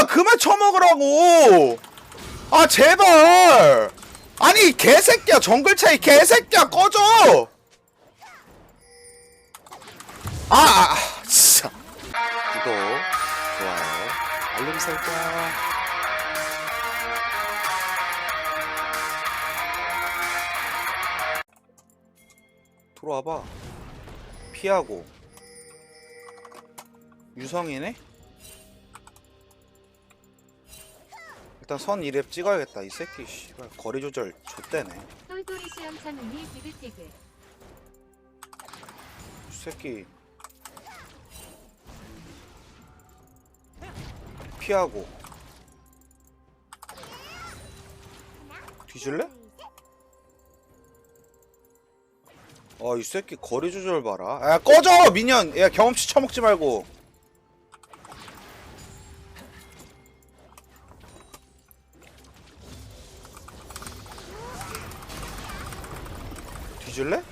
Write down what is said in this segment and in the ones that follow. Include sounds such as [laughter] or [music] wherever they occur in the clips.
아 그만 쳐먹으라고. 아 제발. 아니 개새끼야. 정글 차이 개새끼야. 꺼져. 아, 아 아, 진짜. 구독 좋아요 알림 설정. 들어와봐. 피하고. 유성이네? 일단 선 2렙 찍어야겠다 이 새끼 씨발. 거리 조절 좆대네. 똘똘이 수염차님이 디귿디귿 이 새끼. 피하고. 뒤질래? 아 이 새끼 거리 조절 봐라. 야 꺼져 미년 야 경험치 처먹지 말고 뒤질래?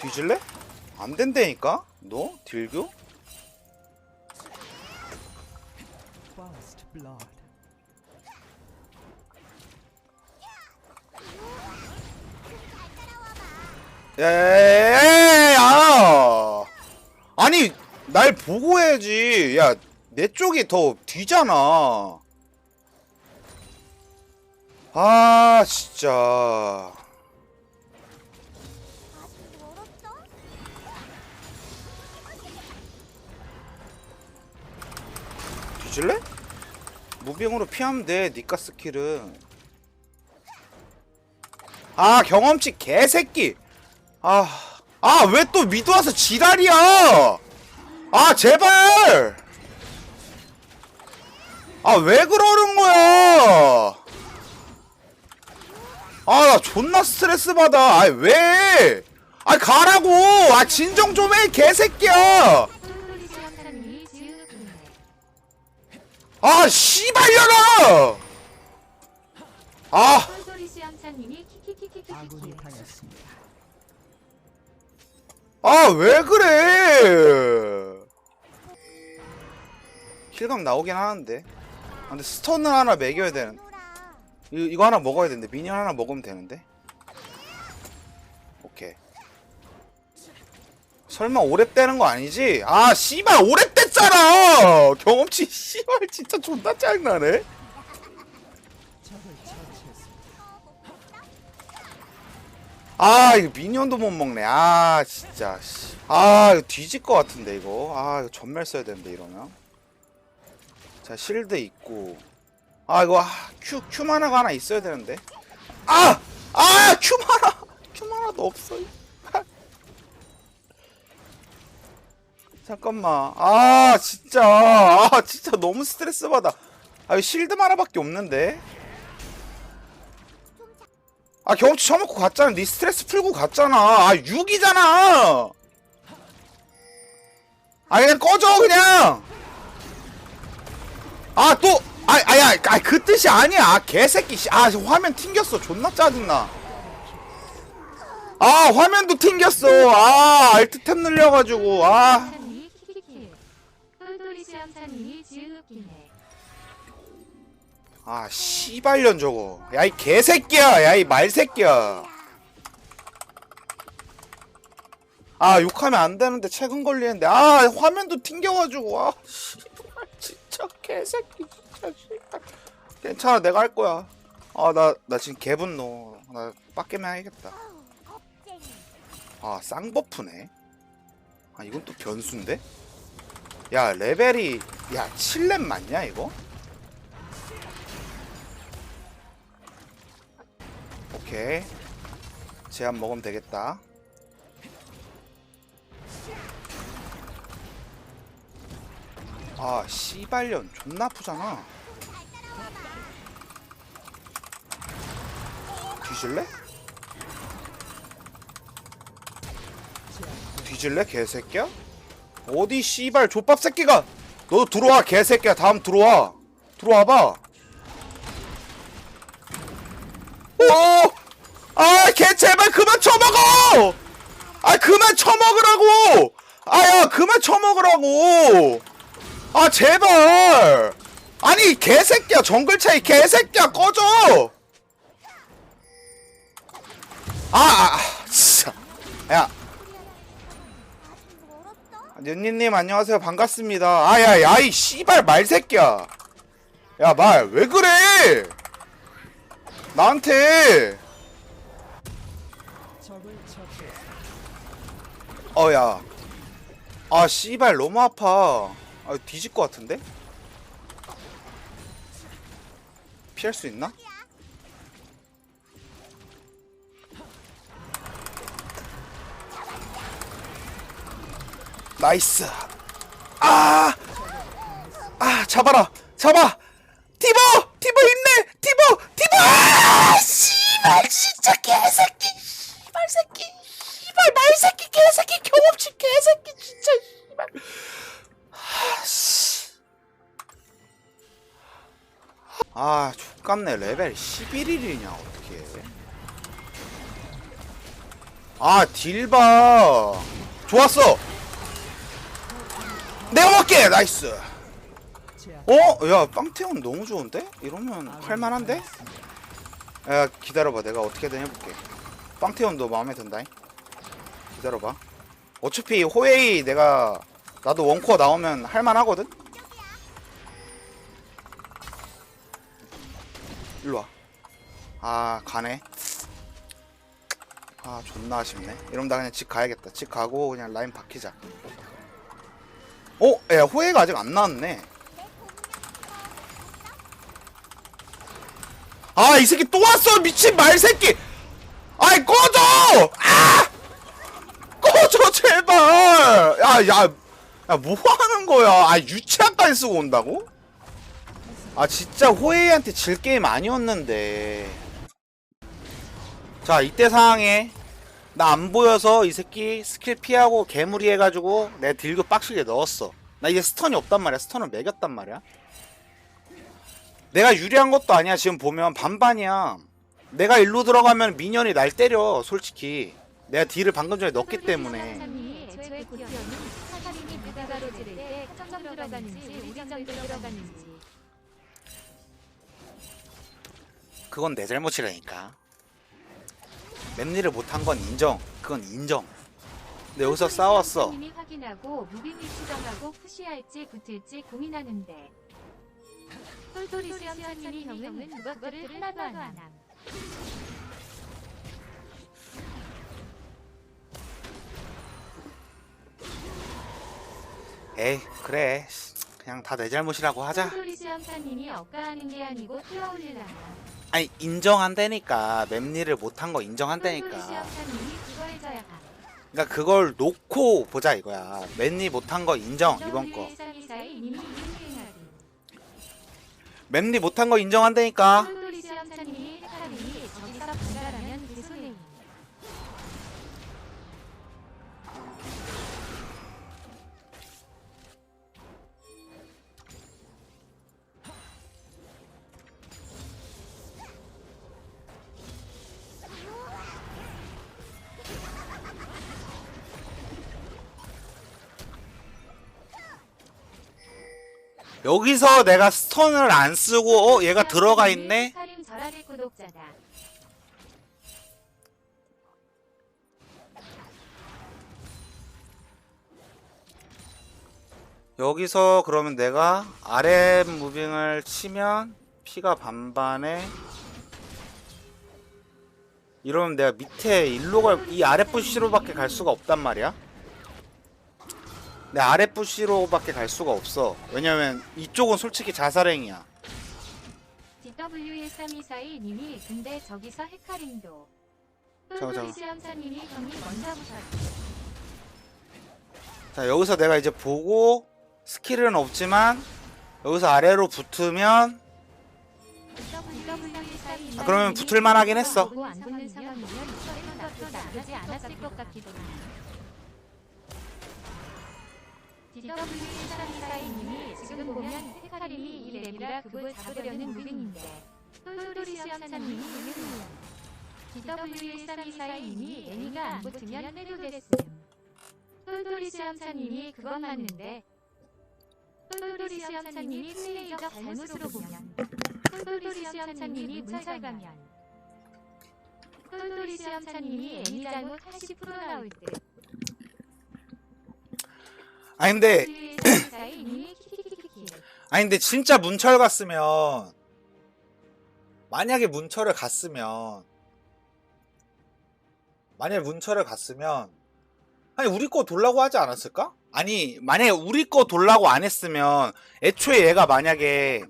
뒤질래? 안 된다니까? 너? 딜교? 야야야야야 아니 날 보고 해야지 야 내 쪽이 더 뒤잖아 아 진짜 뒤질래? 무빙으로 피하면 돼 니가 스킬은 아 경험치 개새끼 아, 아, 왜 또 미드 와서 지랄이야? 아, 제발! 아, 왜 그러는 거야? 아, 나 존나 스트레스 받아. 아, 왜? 아, 가라고! 아, 진정 좀 해, 개새끼야! 아, 씨발려라! 아, 키키키키키키. 아, 왜 그래? 킬감 나오긴 하는데. 아, 근데 스톤을 하나 먹여야 되는. 이, 이거 하나 먹어야 되는데. 미니언 하나 먹으면 되는데. 오케이. 설마 오랩 되는 거 아니지? 아, 씨발, 오랩 됐잖아! 경험치, 씨발, 진짜 존나 짜증나네? 아 이거 미니언도 못 먹네. 아 진짜 씨. 아 이거 뒤질 것 같은데 이거. 아 이거 전멸 써야 되는데 이러면. 자 실드 있고. 아 이거 아, 큐 큐마나가 하나 있어야 되는데. 아 아 큐마나 큐마나도 없어 잠깐만. 아 진짜. 아 진짜 너무 스트레스 받아. 아 실드 하나밖에 없는데? 아 경험치 처먹고 갔잖아. 니 스트레스 풀고 갔잖아. 아 6이잖아. 아 그냥 꺼져 그냥. 아 또 아, 아야 아, 그 뜻이 아니야. 아, 개새끼. 씨. 아 화면 튕겼어. 존나 짜증나. 아 화면도 튕겼어. 아 알트 탭 눌려가지고. 아 아 씨발년 저거. 야 이 개새끼야. 야 이 말새끼야. 아 욕하면 안 되는데 최근 걸리는데. 아 화면도 튕겨가지고. 아 씨발 진짜 개새끼 진짜 씨발. 괜찮아 내가 할 거야. 아 나 나 지금 개분노. 나 빡게임 해야겠다. 아 쌍버프네. 아 이건 또 변수인데? 야 레벨이 야 7렙 맞냐 이거? 오케이. 제한 먹으면 되겠다. 아 씨발년. 존나 아프잖아. 뒤질래? 뒤질래 개새끼야? 어디 씨발 족밥 새끼가? 너 들어와 개새끼야. 다음 들어와. 들어와봐 걔 제발 그만 쳐먹어! 아, 그만 쳐먹으라고! 아, 야, 그만 쳐먹으라고! 아, 제발! 아, 아니 개새끼야 정글 차이 개새끼야 꺼져 아, 아 아, 진짜 야 윤니님 안녕하세요 반갑습니다 아야 야 이 씨발 말새끼야 야 말 왜 그래 나한테 적을 처치했습니다. 어야. 아 씨발 너무 아파. 아 뒤질 것 같은데? 피할 수 있나? 나이스. 아! 아 잡아라. 잡아! 티보 티보 있네! 티보 티보 아 씨발 진짜 개새끼 아 족같네 레벨 11일이냐 어떻게. 아 딜바. 좋았어. 내가 먹게. 나이스. 어? 야 빵태원 너무 좋은데? 이러면 할만한데? 야 기다려봐. 내가 어떻게든 해볼게. 빵태원도 마음에 든다잉. 기다려봐. 어차피 호웨이 내가 나도 원코어 나오면 할만하거든? 일로와. 아 가네. 아 존나 아쉽네. 이러면 나 그냥 집 가야겠다. 집 가고 그냥 라인 바뀌자. 어? 야 호웨이가 아직 안 나왔네. 아 이 새끼 또 왔어 미친 말새끼! 아이 꺼져! 아! 꺼져 제발! 야야야 뭐 하는 거야? 아 유치한까지 쓰고 온다고 아 진짜 호에이한테 질 게임 아니었는데. 자 이때 상황에 나 안 보여서 이 새끼 스킬 피하고 개무리 해가지고 내 딜교 빡시게 넣었어. 나 이제 스턴이 없단 말이야. 스턴을 매겼단 말이야. 내가 유리한 것도 아니야 지금 보면. 반반이야. 내가 일로 들어가면 미니언이 날 때려 솔직히. 내가 딜을 방금 전에 넣었기 때문에 그건 내 잘못이라니까. 맵리를 못한 건 인정 그건 인정. 근데 여기서 싸웠어. 님이 확인하고 무빙을 수정하고 푸시할지 붙을지 고민하는데. 똘똘이 수염사님이 형은 그것들을 하나도 안 함. 에이 그래. 그냥 다 내 잘못이라고 하자. 똘똘이 수염사님이 억까하는 게 아니고 뛰어올리려나 아니 인정한다니까. 맵리를 못한 거 인정한다니까. 그러니까 그걸 놓고 보자 이거야. 맵리 못한 거 인정 이번 거. 맵리 못한 거 인정한다니까 여기서 내가 스턴을 안 쓰고 어 얘가 들어가 있네 여기서 그러면 내가 아래 무빙을 치면 피가 반반에 이러면 내가 밑에 일로 갈, 이 아래 부시로밖에 갈 수가 없단 말이야. 내 아래 부시로밖에 갈 수가 없어. 왜냐면 이쪽은 솔직히 자살행이야. DW1324이 님이 근데 저기서 헤카림도 잠깐, 똘똘이 수염사님이 형이 먼저 부셨지 자 여기서 내가 이제 보고 스킬은 없지만 여기서 아래로 붙으면 아, 그러면 붙을만 하긴 했어. 보고 안 붙는 상황이면 생각도 나쁘지 않았을 것 같기도 해. DW1324님이 지금 보면 헤카림이 이 랩이라 그걸 잡으려는 무빙인데 똘똘이 수염사님이 유명해요. DW1324님이 애니가 안 붙으면 해도 됐음. 똘똘이 수염사님이 그건 맞는데 똘똘이 수염차님이 플레이적 잘못으로 보면 똘똘이 수염차님이 문철 가면 똘똘이 수염차님이 애니 잘못 80% 나올 듯 아니 근데 [laughs] 아니 근데 진짜 문철 갔으면 만약에 문철을 갔으면 만약에 문철을 갔으면 아니 우리 거 돌라고 하지 않았을까? 아니 만약에 우리 거 돌라고 안 했으면 애초에 얘가 만약에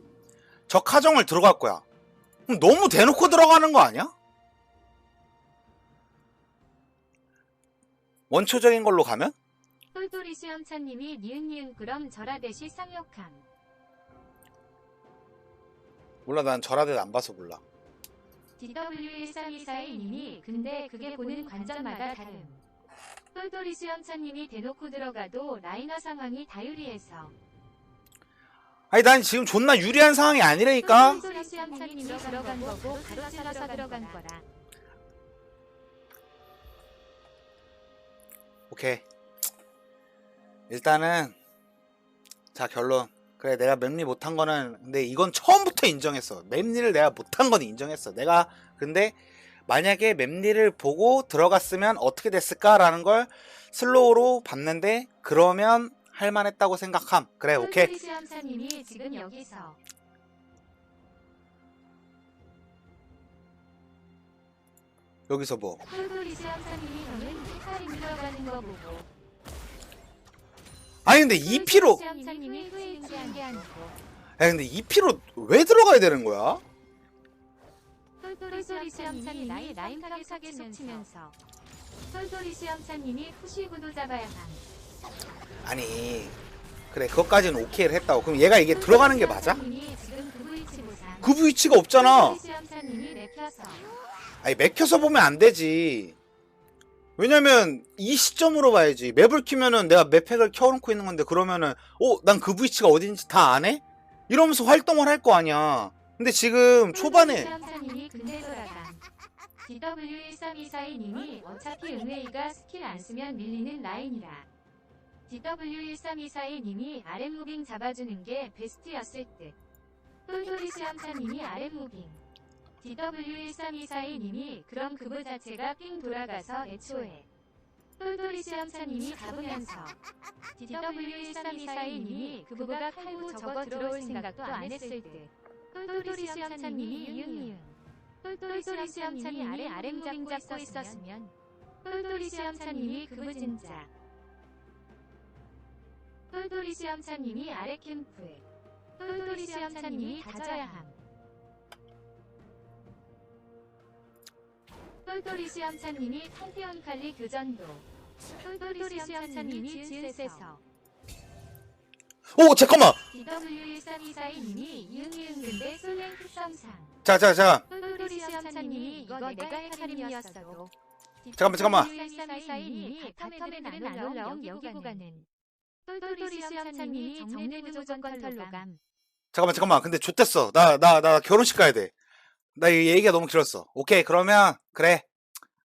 적 하정을 들어갈 거야 그럼 너무 대놓고 들어가는 거 아니야? 원초적인 걸로 가면? 똘똘이 수염차님이 니은니은 그럼 절하대시 쌍욕함 몰라 난 절하대 안 봐서 몰라 DW1324님이 근데 그게 보는 관점마다 다름. 똘똘이 수염차님이 대놓고 들어가도 라이너 상황이 다 유리해서. 아니 난 지금 존나 유리한 상황이 아니라니까 똘똘이 수염차님이 들어간 거고 바로 찔러서 들어간 거라. 오케이. 일단은 자 결론. 그래 내가 맵리 못한 거는 근데 이건 처음부터 인정했어. 맵리를 내가 못한 건 인정했어. 내가 근데 만약에 맵리를 보고 들어갔으면 어떻게 됐을까라는 걸 슬로우로 봤는데 그러면 할만했다고 생각함. 그래 네, 오케이. 수염차님이 지금 여기서. 여기서 뭐? 똘똘이 수염차님이 형은 히카림 들어가는 거 보고. 아니 근데 2피로 수염차님이 후회치 한게 아니고. 아니 근데 2피로 왜 들어가야 되는 거야? 똘똘이 수염차님이 나의 라임하게 사게 속치면서. 똘똘이 수염차님이 푸시구도 잡아야 함. 아니 그래 그것까지는 오케이를 했다고. 그럼 얘가 이게 들어가는 게 맞아? 그. 그 위치가 없잖아. 아니 맥혀서 보면 안 되지. 왜냐면 이 시점으로 봐야지. 맵을 키면은 내가 맵팩을 켜놓고 있는 건데 그러면은 어 난 그 위치가 어딘지 다 아네? 이러면서 활동을 할 거 아니야. 근데 지금 초반에 수염차님이 근데 돌아감. DW13242님이 어차피 은혜이가 스킬 안 쓰면 밀리는 라인이라. DW13242님이 아랫무빙 잡아주는 게 베스트였을 듯. 똘똘이 수염차님이 아랫무빙. DW13242님이 그럼 그부 자체가 삥 돌아가서 애초에. 똘똘이 수염차님이 잡으면서. DW13242님이 그부가 칼부 저거 들어올 생각도 안 했을 듯. 똘똘이 수염차님이 이응이응. 똘똘이 수염차님이 아래 아랫무빙 잡고 있었으면. 똘똘이 수염차님이 그부 진짜. 똘똘이 수염차님이 아래 캠프에. 똘똘이 수염차님이 다져야 함. 똘똘이 수염차님이 판테온 칼리 교전도. 똘똘이 수염차님이 지은세서. 오 잠깐만. DW13242님이 이응이응 근데 솔랭 특성상. 자자 자. 똘똘이 수염차님이 이거 내가 헷갈림이었어도. 잠깐만, 잠깐만. DW13242님이 바텀에 안 올라온 여기 구간은. 똘똘이 수염차님이 정례 무조건 털로 감. 잠깐만 잠깐만. 근데 좋댔어. 나 나 나 결혼식 가야 돼. 나 이 얘기가 너무 길었어. 오케이 그러면 그래.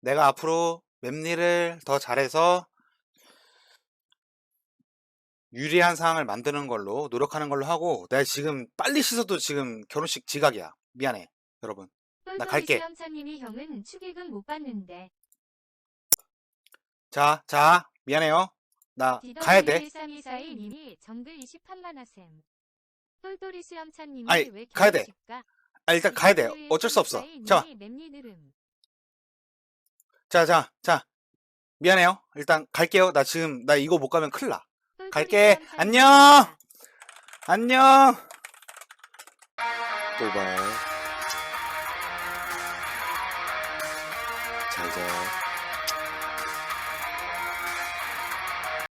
내가 앞으로 맵리를 더 잘해서 유리한 상황을 만드는 걸로 노력하는 걸로 하고 내가 지금 빨리 씻어도 지금 결혼식 지각이야. 미안해 여러분. 나 갈게. 수염차님이 형은 축의금 못 받는데. 자, 자, 미안해요. 나 가야 돼. 13242님이 정글 28만 하셈. 똘똘이 수염차님이 아니, 왜 가야 돼. 결혼식가? 아, 일단 가야 돼. 어쩔 수 없어. 자, 맵니 느름. 자, 자, 자. 미안해요. 일단 갈게요. 나 지금 나 이거 못 가면 큰일 나. 갈게. 안녕. 안녕. 또 봐. 잘 자.